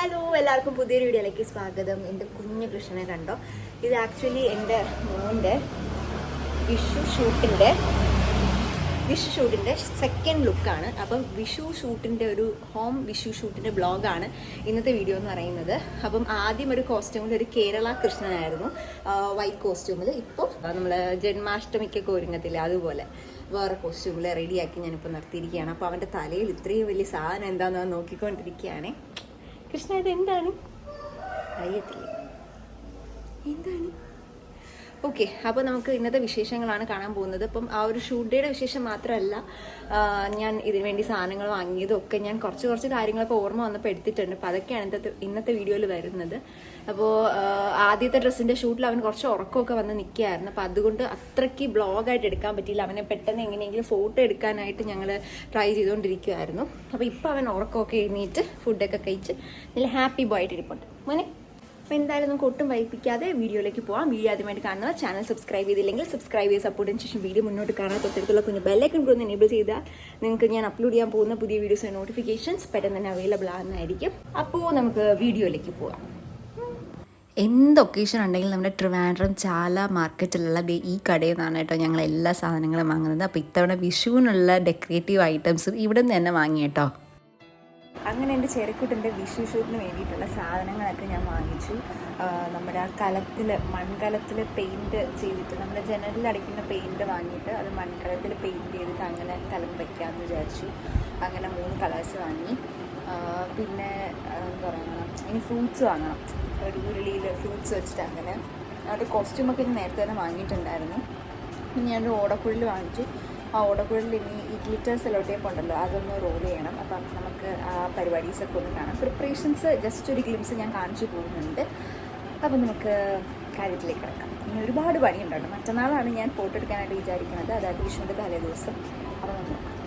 Hello എല്ലാവർക്കും പുതിയൊരു വീഡിയോയിലേക്ക് സ്വാഗതം. എന്റെ കുഞ്ഞു കൃഷ്ണനെ കണ്ടോ? ഇത് ആക്ച്വലി എന്റെ മോന്റെ വിഷു ഷൂട്ടിന്റെ വിഷു ഷൂട്ടിന്റെ സെക്കൻഡ് ലുക്കാണ് അപ്പം വിഷു ഷൂട്ടിന്റെ ഒരു ഹോം വിഷു ഷൂട്ടിന്റെ ബ്ലോഗാണ് ഇന്നത്തെ വീഡിയോ എന്ന് പറയുന്നത്. അപ്പം ആദ്യം ഒരു കോസ്റ്റ്യൂമിൽ ഒരു കേരള കൃഷ്ണനായിരുന്നു. വൈറ്റ് കോസ്റ്റ്യൂമിൽ ഇപ്പോൾ നമ്മൾ ജന്മാഷ്ടമിക്കൊക്കെ ഒരുങ്ങത്തില്ല അതുപോലെ. വേറെ കോസ്റ്റ്യൂമിൽ റെഡിയാക്കി ഞാനിപ്പോൾ നിർത്തിയിരിക്കുകയാണ് അപ്പോൾ അവന്റെ തലയിൽ ഇത്രയും വലിയ സാധനം എന്താണെന്ന് അവൻ നോക്കിക്കൊണ്ടിരിക്കുകയാണ്. കൃഷ്ണ ഇത് എന്താണ്? അറിയത്തില്ല എന്താണ്? ഓക്കെ അപ്പോൾ നമുക്ക് ഇന്നത്തെ വിശേഷങ്ങളാണ് കാണാൻ പോകുന്നത്. അപ്പം ആ ഒരു ഷൂട്ട് ഡേയുടെ വിശേഷം മാത്രമല്ല ഞാൻ ഇതിനു വേണ്ടി സാധനങ്ങൾ വാങ്ങിയതും ഒക്കെ ഞാൻ കുറച്ച് കുറച്ച് കാര്യങ്ങളൊക്കെ ഓർമ്മ വന്നപ്പോൾ എടുത്തിട്ടുണ്ട്. അപ്പോൾ അതൊക്കെയാണ് ഇന്നത്തെ ഇന്നത്തെ വീഡിയോയിൽ വരുന്നത്. അപ്പോൾ ആദ്യത്തെ ഡ്രസ്സിന്റെ ഷൂട്ടിൽ അവൻ കുറച്ച് ഉറക്കമൊക്കെ വന്ന് നിൽക്കുകയായിരുന്നു. അപ്പോൾ അതുകൊണ്ട് അത്രയ്ക്ക് ബ്ലോഗായിട്ട് എടുക്കാൻ പറ്റിയില്ല. അവനെ പെട്ടെന്ന് എങ്ങനെയെങ്കിലും ഫോട്ടോ എടുക്കാനായിട്ട് ഞങ്ങൾ ട്രൈ ചെയ്തുകൊണ്ടിരിക്കുമായിരുന്നു അപ്പോൾ ഇപ്പോൾ അവൻ ഉറക്കമൊക്കെ എഴുന്നേറ്റ് ഫുഡൊക്കെ കഴിച്ച് നല്ല ഹാപ്പി ബോയ് ആയിട്ട് ഇരിപ്പുണ്ട്. മോനെ അപ്പോൾ എന്തായാലും നമുക്ക് ഒട്ടും വൈപ്പിക്കാതെ വീഡിയോയിലേക്ക് പോകാം വീഡിയോ ആദ്യമായിട്ട് കാണുന്നവർ ചാനൽ സബ്സ്ക്രൈബ് ചെയ്തില്ലെങ്കിൽ സബ്സ്ക്രൈബ് ചെയ്ത് സപ്പോർട്ടിന് ശേഷം വീഡിയോ മുന്നോട്ട് കാണാൻ തൊട്ടടുത്തുള്ള കുഞ്ഞ് ബെല്ലൈക്കൺ കൂടെ എനേബിൾ ചെയ്താൽ നിങ്ങൾക്ക് ഞാൻ അപ്ലോഡ് ചെയ്യാൻ പോകുന്ന പുതിയ വീഡിയോസ് നോട്ടിഫിക്കേഷൻസ് പെട്ടെന്ന് തന്നെ അവൈലബിൾ ആകുന്നതായിരിക്കും അപ്പോൾ നമുക്ക് വീഡിയോയിലേക്ക് പോകാം എന്ത് ഒക്കേഷൻ ഉണ്ടെങ്കിലും നമ്മുടെ ട്രിവാൻഡ്രം ചാല മാർക്കറ്റിലുള്ള ഈ കടയിൽ നിന്നാണ് കേട്ടോ ഞങ്ങൾ എല്ലാ സാധനങ്ങളും വാങ്ങുന്നത്. അപ്പോൾ ഇത്തവണ വിഷുവിനുള്ള ഡെക്കറേറ്റീവ് ഐറ്റംസ് ഇവിടെ നിന്ന് തന്നെ വാങ്ങി കേട്ടോ. അങ്ങനെ എന്റെ ചെറുക്കുട്ടിന്റെ വിഷു വേണ്ടിയിട്ടുള്ള സാധനങ്ങളൊക്കെ ഞാൻ വാങ്ങിച്ചു. നമ്മുടെ ആ കലത്തിൽ മൺകലത്തിൽ പെയിന്റ് ചെയ്തിട്ട് നമ്മുടെ ജനലിൽ അടിക്കുന്ന പെയിന്റ് വാങ്ങിയിട്ട് അത് മൺകലത്തിൽ പെയിന്റ് ചെയ്തിട്ട് അങ്ങനെ കലം വയ്ക്കാമെന്ന് വിചാരിച്ചു. അങ്ങനെ മൂന്ന് കളേഴ്സ് വാങ്ങി. പിന്നെ എന്താ പറയുക ഇനി ഫ്രൂട്ട്സ് വാങ്ങണം. ഒരു ഉരുളിയിൽ ഫ്രൂട്ട്സ് വെച്ചിട്ട് അങ്ങനെ. അവരുടെ കോസ്റ്റ്യൂമൊക്കെ ഞാൻ നേരത്തെ തന്നെ വാങ്ങിയിട്ടുണ്ടായിരുന്നു. പിന്നെ ഞാനൊരു ഓടക്കുള്ളിൽ വാങ്ങിച്ചു. ആ ഓടക്കുഴലിൽ ഇനി ഈ ഗ്ലിറ്റർ സെലോ ടേപ്പ് ഉണ്ടല്ലോ അതൊന്ന് റോൾ ചെയ്യണം. അപ്പം നമുക്ക് ആ പരിപാടീസൊക്കെ ഒന്ന് കാണാം. പ്രിപ്പറേഷൻസ് ജസ്റ്റ് ഒരു ഗ്ലിംസ് ഞാൻ കാണിച്ചു പോകുന്നുണ്ട്. അപ്പം നമുക്ക് കാര്യത്തിലേക്ക് കിടക്കാം. ഇനി ഒരുപാട് പണിയുണ്ടാവും മറ്റന്നാളാണ് ഞാൻ ഫോട്ടോ എടുക്കാനായിട്ട് വിചാരിക്കുന്നത്. അതായത് വിഷുവിന്റെ തലേ ദിവസം അപ്പോൾ നമുക്ക്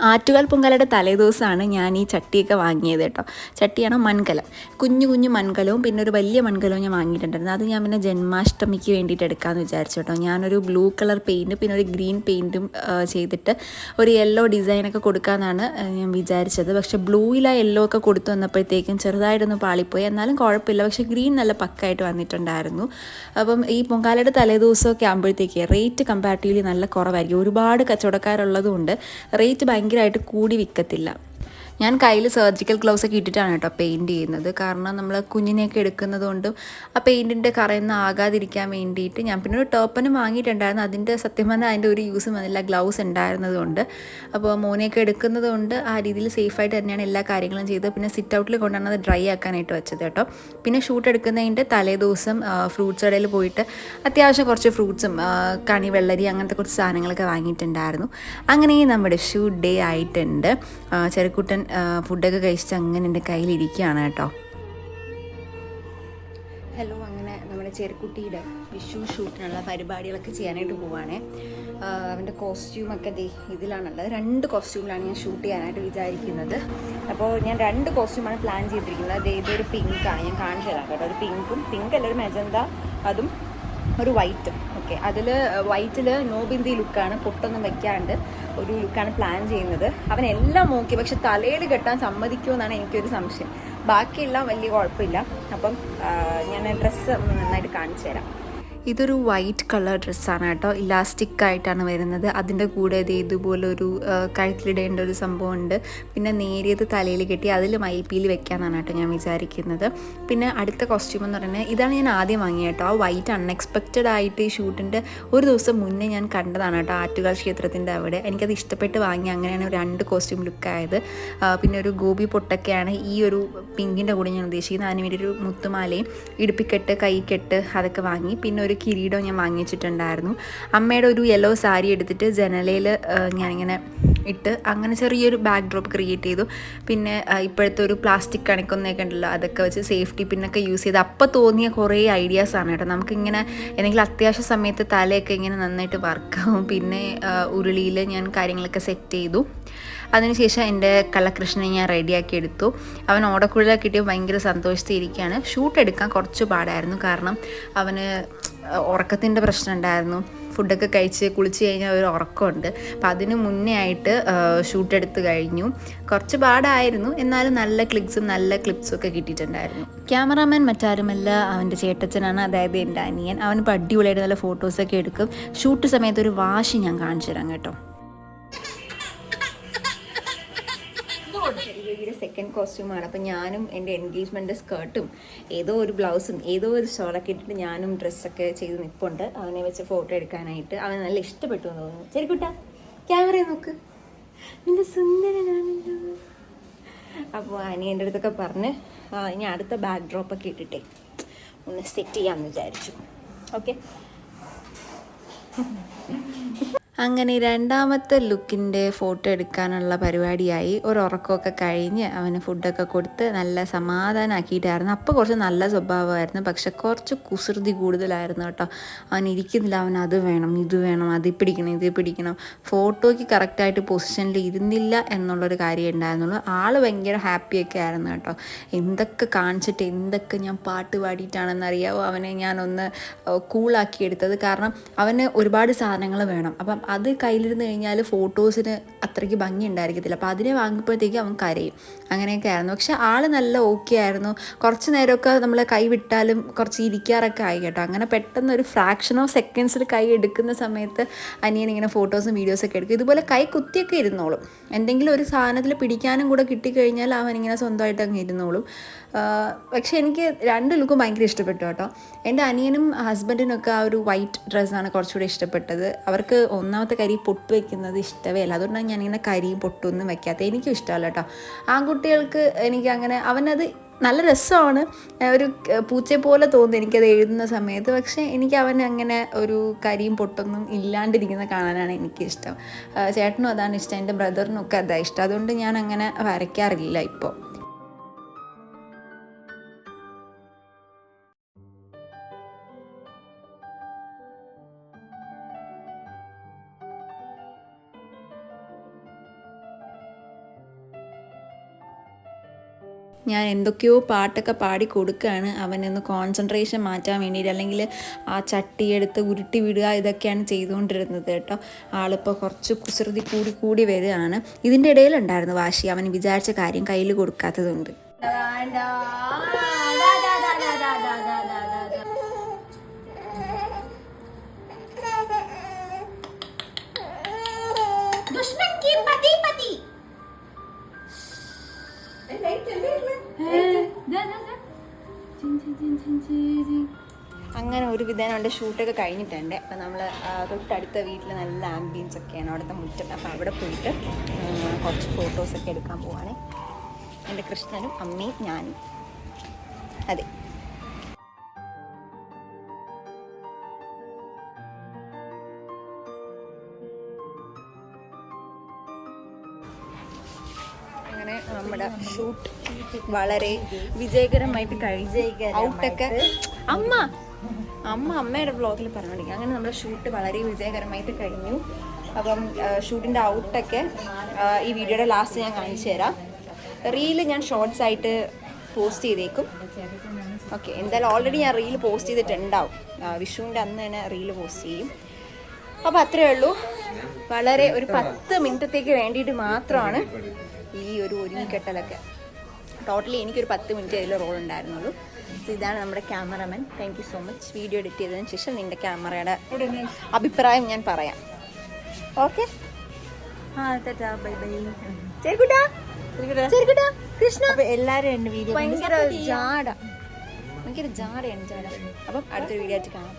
ആറ്റുകാൽ പൊങ്കാലയുടെ തലേദിവസമാണ് ഞാൻ ഈ ചട്ടിയൊക്കെ വാങ്ങിയത് കേട്ടോ. ചട്ടിയാണ് മൺകലം? കുഞ്ഞു കുഞ്ഞു മൺകലവും പിന്നെ ഒരു വലിയ മൺകലവും ഞാൻ വാങ്ങിയിട്ടുണ്ടായിരുന്നു. അത് ഞാൻ പിന്നെ ജന്മാഷ്ടമിക്ക് വേണ്ടിയിട്ട് എടുക്കാമെന്ന് വിചാരിച്ചു കേട്ടോ. ഞാനൊരു ബ്ലൂ കളർ പെയിന്റ് പിന്നെ ഒരു ഗ്രീൻ പെയിന്റും ചെയ്തിട്ട് ഒരു യെല്ലോ ഡിസൈനൊക്കെ കൊടുക്കാമെന്നാണ് ഞാൻ വിചാരിച്ചത്. പക്ഷേ ബ്ലൂയിലാ യെല്ലോ ഒക്കെ കൊടുത്തു വന്നപ്പോഴത്തേക്കും ചെറുതായിട്ടൊന്ന് പാളിപ്പോയി. എന്നാലും കുഴപ്പമില്ല. പക്ഷേ ഗ്രീൻ നല്ല പക്കായിട്ട് വന്നിട്ടുണ്ടായിരുന്നു. അപ്പം ഈ പൊങ്കാലയുടെ തലേദിവസമൊക്കെ ആകുമ്പോഴത്തേക്ക് റേറ്റ് കമ്പാരിറ്റീവ്ലി നല്ല കുറവായിരിക്കും. ഒരുപാട് കച്ചവടക്കാരുള്ളതുകൊണ്ട് റേറ്റ് ഭയങ്കരമായിട്ട് കൂടി വിൽക്കത്തില്ല ഞാൻ കയ്യിൽ സർജിക്കൽ ഗ്ലൗസ് ഒക്കെ ഇട്ടിട്ടാണ് കേട്ടോ പെയിന്റ് ചെയ്യുന്നത്. കാരണം നമ്മൾ കുഞ്ഞിനെയൊക്കെ എടുക്കുന്നത് കൊണ്ടും ആ പെയിന്റിന്റെ കറയൊന്നും ആകാതിരിക്കാൻ വേണ്ടിയിട്ട് ഞാൻ പിന്നെ ഒരു ടോപ്പനും വാങ്ങിയിട്ടുണ്ടായിരുന്നു. അതിന്റെ സത്യം പറഞ്ഞാൽ അതിന്റെ ഒരു യൂസും വന്നില്ല. ഗ്ലൗസ് ഉണ്ടായിരുന്നത് കൊണ്ട്. അപ്പോൾ മോനെയൊക്കെ എടുക്കുന്നത് കൊണ്ട് ആ രീതിയിൽ സേഫായിട്ട് തന്നെയാണ് എല്ലാ കാര്യങ്ങളും ചെയ്തത്. പിന്നെ സിറ്റ് ഔട്ടിൽ കൊണ്ടാണ് അത് ഡ്രൈ ആക്കാനായിട്ട് വെച്ചത് കേട്ടോ. പിന്നെ ഷൂട്ട് എടുക്കുന്നതിന്റെ തലേ ദിവസം ഫ്രൂട്ട്സ് കടയിൽ പോയിട്ട് അത്യാവശ്യം കുറച്ച് ഫ്രൂട്ട്സും കണി വെള്ളരി അങ്ങനത്തെ കുറച്ച് സാധനങ്ങളൊക്കെ വാങ്ങിയിട്ടുണ്ടായിരുന്നു. അങ്ങനെ നമ്മുടെ ഷൂട്ട് ഡേ ആയിട്ടുണ്ട്. ചെറുക്കുട്ടൻ ഫുഡൊക്കെ കഴിച്ചിട്ട് അങ്ങനെ എന്റെ കയ്യിലിരിക്കുകയാണ് കേട്ടോ. ഹലോ അങ്ങനെ നമ്മുടെ ചെറുക്കുട്ടിയുടെ വിഷു ഷൂട്ടിനുള്ള പരിപാടികളൊക്കെ ചെയ്യാനായിട്ട് പോവാണേ. അവന്റെ കോസ്റ്റ്യൂമൊക്കെ ദേ ഇതിലാണുള്ളത്. രണ്ട് കോസ്റ്റ്യൂമിലാണ് ഞാൻ ഷൂട്ട് ചെയ്യാനായിട്ട് വിചാരിക്കുന്നത്. അപ്പോൾ ഞാൻ രണ്ട് കോസ്റ്റ്യൂമാണ് പ്ലാൻ ചെയ്തിരിക്കുന്നത്. ദേ ഇതൊരു പിങ്കാണ് ഞാൻ കാണിച്ചു തരാം കേട്ടോ. ഒരു പിങ്കും പിങ്ക് അല്ല ഒരു മെജന്ത അതും ഒരു വൈറ്റും ഓക്കെ അതിൽ വൈറ്റിൽ നോബിന്തി ലുക്കാണ് പൊട്ടൊന്നും വെക്കാണ്ട് ഒരു ലുക്കാണ് പ്ലാൻ ചെയ്യുന്നത്. അവൻ എല്ലാം നോക്കി പക്ഷെ തലയിൽ കെട്ടാൻ സമ്മതിക്കുമോ എന്നാണ് എനിക്കൊരു സംശയം. ബാക്കിയെല്ലാം വലിയ കുഴപ്പമില്ല. അപ്പം ഞാൻ ഡ്രസ്സ് നന്നായിട്ട് കാണിച്ചു തരാം ഇതൊരു വൈറ്റ് കളർ ഡ്രസ്സാണ് കേട്ടോ. ഇലാസ്റ്റിക് ആയിട്ടാണ് വരുന്നത്. അതിന്റെ കൂടെ ഇത് ഇതുപോലെ ഒരു കഴുത്തിലിടേണ്ട ഒരു സംഭവമുണ്ട് പിന്നെ നേരിയത് തലയിൽ കെട്ടി അതിൽ മൈപ്പിയിൽ വെക്കാമെന്നാണ് കേട്ടോ ഞാൻ വിചാരിക്കുന്നത്. പിന്നെ അടുത്ത കോസ്റ്റ്യൂം എന്ന് പറയുന്നത് ഇതാണ് ഞാൻ ആദ്യം വാങ്ങിയ കേട്ടോ. ആ വൈറ്റ് അൺഎക്സ്പെക്റ്റഡ് ആയിട്ട് ഈ ഷൂട്ടിന്റെ ഒരു ദിവസം മുന്നേ ഞാൻ കണ്ടതാണ് കേട്ടോ ആറ്റുകാൽ ക്ഷേത്രത്തിന്റെ അവിടെ. എനിക്കത് ഇഷ്ടപ്പെട്ട് വാങ്ങി അങ്ങനെയാണ് രണ്ട് കോസ്റ്റ്യൂം ലുക്കായത് പിന്നെ ഒരു ഗോപി പൊട്ടൊക്കെയാണ് ഈ ഒരു പിങ്കിന്റെ കൂടെ ഞാൻ ഉദ്ദേശിക്കുന്നത്. അതിന് വേണ്ടി ഒരു മുത്തുമാലയും ഇടുപ്പിക്കെട്ട് കൈക്കെട്ട് അതൊക്കെ വാങ്ങി. പിന്നെ ഒരു കിരീടം ഞാൻ വാങ്ങിച്ചിട്ടുണ്ടായിരുന്നു. അമ്മയുടെ ഒരു യെല്ലോ സാരി എടുത്തിട്ട് ജനലയിൽ ഞാനിങ്ങനെ ഇട്ട് അങ്ങനെ ചെറിയൊരു ബാക്ക് ഡ്രോപ്പ് ക്രിയേറ്റ് ചെയ്തു. പിന്നെ ഇപ്പോഴത്തെ ഒരു പ്ലാസ്റ്റിക് കണക്കൊന്നൊക്കെ ഉണ്ടല്ലോ അതൊക്കെ വെച്ച് സേഫ്റ്റി പിന്നൊക്കെ യൂസ് ചെയ്ത്. അപ്പോൾ തോന്നിയ കുറേ ഐഡിയാസാണ് കേട്ടോ. നമുക്കിങ്ങനെ എന്തെങ്കിലും അത്യാവശ്യ സമയത്ത് തലയൊക്കെ ഇങ്ങനെ നന്നായിട്ട് വർക്കാവും പിന്നെ ഉരുളിയിൽ ഞാൻ കാര്യങ്ങളൊക്കെ സെറ്റ് ചെയ്തു. അതിനുശേഷം എന്റെ കള്ളകൃഷ്ണനെ ഞാൻ റെഡിയാക്കി എടുത്തു. അവൻ ഓടക്കുഴല കിട്ടിയ ഭയങ്കര സന്തോഷത്തിരിക്കുകയാണ്. ഷൂട്ട് എടുക്കാൻ കുറച്ച് പാടായിരുന്നു. കാരണം അവന് ഉറക്കത്തിന്റെ പ്രശ്നം ഉണ്ടായിരുന്നു. ഫുഡൊക്കെ കഴിച്ച് കുളിച്ച് കഴിഞ്ഞാൽ ഒരു ഉറക്കമുണ്ട്. അപ്പം അതിന് മുന്നേ ആയിട്ട് ഷൂട്ട് എടുത്ത് കഴിഞ്ഞു. കുറച്ച് പാടായിരുന്നു. എന്നാലും നല്ല ക്ലിക്സും നല്ല ക്ലിപ്സും ഒക്കെ കിട്ടിയിട്ടുണ്ടായിരുന്നു. ക്യാമറാമാൻ മറ്റാരുമല്ല. അവന്റെ ചേട്ടച്ചനാണ്. അതായത് എന്റെ അനിയൻ. അവനിപ്പോൾ അടിപൊളിയായിട്ട് നല്ല ഫോട്ടോസൊക്കെ എടുക്കും. ഷൂട്ട് സമയത്ത് ഒരു വാശി ഞാൻ കാണിച്ചു തരാം കേട്ടോ. സെക്കൻഡ് കോസ്റ്റ്യൂമാണ് അപ്പം ഞാനും എന്റെ എൻഗേജ്മെന്റ് സ്കേർട്ടും ഏതോ ഒരു ബ്ലൗസും ഏതോ ഒരു ഷോളൊക്കെ ഇട്ടിട്ട് ഞാനും ഡ്രസ്സൊക്കെ ചെയ്ത് നിൽപ്പുണ്ട് അവനെ വെച്ച് ഫോട്ടോ എടുക്കാനായിട്ട്. അവന് നല്ല ഇഷ്ടപ്പെട്ടു എന്ന് തോന്നുന്നു. കുട്ടാ ക്യാമറ നോക്ക്. നിന്റെ സുന്ദരനാണല്ലോ അപ്പോൾ അനി എന്റെ അടുത്തൊക്കെ പറഞ്ഞ് ഇനി അടുത്ത ബാക്ക് ഡ്രോപ്പൊക്കെ ഇട്ടിട്ടേ ഒന്ന് സെറ്റ് ചെയ്യാമെന്ന് വിചാരിച്ചു. ഓക്കെ അങ്ങനെ രണ്ടാമത്തെ ലുക്കിന്റെ ഫോട്ടോ എടുക്കാനുള്ള പരിപാടിയായി ഒരു ഉറക്കമൊക്കെ കഴിഞ്ഞ് അവന് ഫുഡൊക്കെ കൊടുത്ത് നല്ല സമാധാനമാക്കിയിട്ടായിരുന്നു അപ്പോൾ കുറച്ച് നല്ല സ്വഭാവമായിരുന്നു. പക്ഷെ കുറച്ച് കുസൃതി കൂടുതലായിരുന്നു കേട്ടോ. അവൻ ഇരിക്കുന്നില്ല. അവൻ അത് വേണം ഇത് വേണം അത് പിടിക്കണം ഇത് പിടിക്കണം. ഫോട്ടോയ്ക്ക് കറക്റ്റായിട്ട് പൊസിഷനിൽ ഇരുന്നില്ല എന്നുള്ളൊരു കാര്യം ഉണ്ടായിരുന്നുള്ളൂ. ആൾ ഭയങ്കര ഹാപ്പിയൊക്കെ ആയിരുന്നു കേട്ടോ. എന്തൊക്കെ കാണിച്ചിട്ട് എന്തൊക്കെ ഞാൻ പാട്ട് പാടിയിട്ടാണെന്ന് അറിയാവോ അവനെ ഞാനൊന്ന് കൂളാക്കി എടുത്തത്. കാരണം അവന് ഒരുപാട് സാധനങ്ങൾ വേണം. അപ്പം അത് കയ്യിലിരുന്ന് കഴിഞ്ഞാൽ ഫോട്ടോസിന് അത്രയ്ക്ക് ഭംഗി ഉണ്ടായിരിക്കത്തില്ല. അപ്പോൾ അതിനെ വാങ്ങിയപ്പോഴത്തേക്കും അവൻ കരയും. അങ്ങനെയൊക്കെ ആയിരുന്നു. പക്ഷെ ആൾ നല്ല ഓക്കെ ആയിരുന്നു. കുറച്ച് നേരമൊക്കെ നമ്മൾ കൈ വിട്ടാലും കുറച്ച് ഇരിക്കാറൊക്കെ ആയി കേട്ടോ. അങ്ങനെ പെട്ടെന്ന് ഒരു ഫ്രാക്ഷൻ ഓഫ് സെക്കൻഡ്സിൽ കൈ എടുക്കുന്ന സമയത്ത് അനിയൻ ഇങ്ങനെ ഫോട്ടോസും വീഡിയോസൊക്കെ എടുക്കും. ഇതുപോലെ കൈ കുത്തിയൊക്കെ ഇരുന്നോളും. എന്തെങ്കിലും ഒരു സാധനത്തിൽ പിടിക്കാനും കൂടെ കിട്ടിക്കഴിഞ്ഞാൽ അവൻ ഇങ്ങനെ സ്വന്തമായിട്ട് അങ്ങ് ഇരുന്നോളും. പക്ഷെ എനിക്ക് രണ്ട് ലുക്കും ഭയങ്കര ഇഷ്ടപ്പെട്ടു കേട്ടോ. എന്റെ അനിയനും ഹസ്ബൻഡിനൊക്കെ ആ ഒരു വൈറ്റ് ഡ്രസ്സാണ് കുറച്ചുകൂടി ഇഷ്ടപ്പെട്ടത്. അവർക്ക് ഒന്നാമത്തെ കരി പൊട്ട് വയ്ക്കുന്നത് ഇഷ്ടമേ അല്ല അതുകൊണ്ടാണ് ഞാനിങ്ങനെ കരിയും പൊട്ടൊന്നും വെക്കാത്തത് എനിക്കും ഇഷ്ടമല്ല കേട്ടോ ആൺകുട്ടികൾക്ക് എനിക്ക് അങ്ങനെ അവനത് നല്ല രസമാണ്. ഒരു പൂച്ചയെ പോലെ തോന്നുന്നു എനിക്കത് എഴുതുന്ന സമയത്ത്. പക്ഷേ എനിക്ക് അവൻ അങ്ങനെ ഒരു കരിയും പൊട്ടൊന്നും ഇല്ലാണ്ടിരിക്കുന്ന കാണാനാണ് എനിക്കിഷ്ടം. ചേട്ടനും അതാണ് ഇഷ്ടം. എന്റെ ബ്രദറിനും ഒക്കെ അതാണ് ഇഷ്ടം. അതുകൊണ്ട് ഞാൻ അങ്ങനെ വരയ്ക്കാറില്ല ഇപ്പോൾ ഞാൻ എന്തൊക്കെയോ പാട്ടൊക്കെ പാടി കൊടുക്കുകയാണ് അവനൊന്ന് കോൺസെൻട്രേഷൻ മാറ്റാൻ വേണ്ടിയിട്ട് അല്ലെങ്കിൽ ആ ചട്ടിയെടുത്ത് ഉരുട്ടി വിടുക ഇതൊക്കെയാണ് ചെയ്തുകൊണ്ടിരുന്നത് കേട്ടോ. ആളിപ്പോൾ കുറച്ച് കുസൃതി കൂടി കൂടി വരികയാണ്. ഇതിന്റെ ഇടയിലുണ്ടായിരുന്നു വാശി. അവൻ വിചാരിച്ച കാര്യം കയ്യിൽ കൊടുക്കാത്തതുണ്ട്. അങ്ങനെ ഇതേ അവന്റെ ഷൂട്ടൊക്കെ കഴിഞ്ഞിട്ടുണ്ട്. അപ്പം നമ്മൾ തൊട്ടടുത്ത വീട്ടിൽ നല്ല ആംബിയൻസ് ഒക്കെയാണ് അവിടുത്തെ മുറ്റത്ത് അപ്പം അവിടെ പോയിട്ട് കുറച്ച് ഫോട്ടോസൊക്കെ എടുക്കാൻ പോവാണേ. എന്റെ കൃഷ്ണനും അമ്മയും ഞാനും. അതെ. അങ്ങനെ നമ്മുടെ ഷൂട്ട് വളരെ വിജയകരമായിട്ട് കഴിഞ്ഞു. ഔട്ടൊക്കെ അമ്മ അമ്മ അമ്മയുടെ വ്ളോഗിൽ പറഞ്ഞോണ്ടിരിക്കും അങ്ങനെ നമ്മുടെ ഷൂട്ട് വളരെ വിജയകരമായിട്ട് കഴിഞ്ഞു. അപ്പം ഷൂട്ടിന്റെ ഔട്ടൊക്കെ ഈ വീഡിയോയുടെ ലാസ്റ്റ് ഞാൻ കാണിച്ചു തരാം. റീൽ ഞാൻ ഷോർട്സ് ആയിട്ട് പോസ്റ്റ് ചെയ്തേക്കും. ഓക്കെ എന്തായാലും ഓൾറെഡി ഞാൻ റീൽ പോസ്റ്റ് ചെയ്തിട്ടുണ്ടാവും. വിഷുവിന്റെ അന്ന് തന്നെ റീൽ പോസ്റ്റ് ചെയ്യും. അപ്പം അത്രയേ ഉള്ളൂ. വളരെ ഒരു പത്ത് മിനിറ്റത്തേക്ക് വേണ്ടിയിട്ട് മാത്രമാണ് ഈ ഒരു ഒരുങ്ങിക്കെട്ടലൊക്കെ. ടോട്ടലി എനിക്കൊരു പത്ത് മിനിറ്റ് അതിൽ റോൾ ഉണ്ടായിരുന്നുള്ളൂ. സോ ഇതാണ് നമ്മുടെ cameraman thank you so much video edit ചെയ്തതിന് ശേഷം നിന്റെ ക്യാമറയുടെ അഭിപ്രായം ഞാൻ പറയാം. ഓക്കെ ചെറുകുട്ടാ. ചെറുകുട്ടാ. കൃഷ്ണ. എല്ലാരും എന്റെ വീഡിയോ ഭയങ്കര ജാട. ഭയങ്കര ജാടയാണ് ജാട. അപ്പം അടുത്തൊരു വീഡിയോ ആയിട്ട് കാണാം.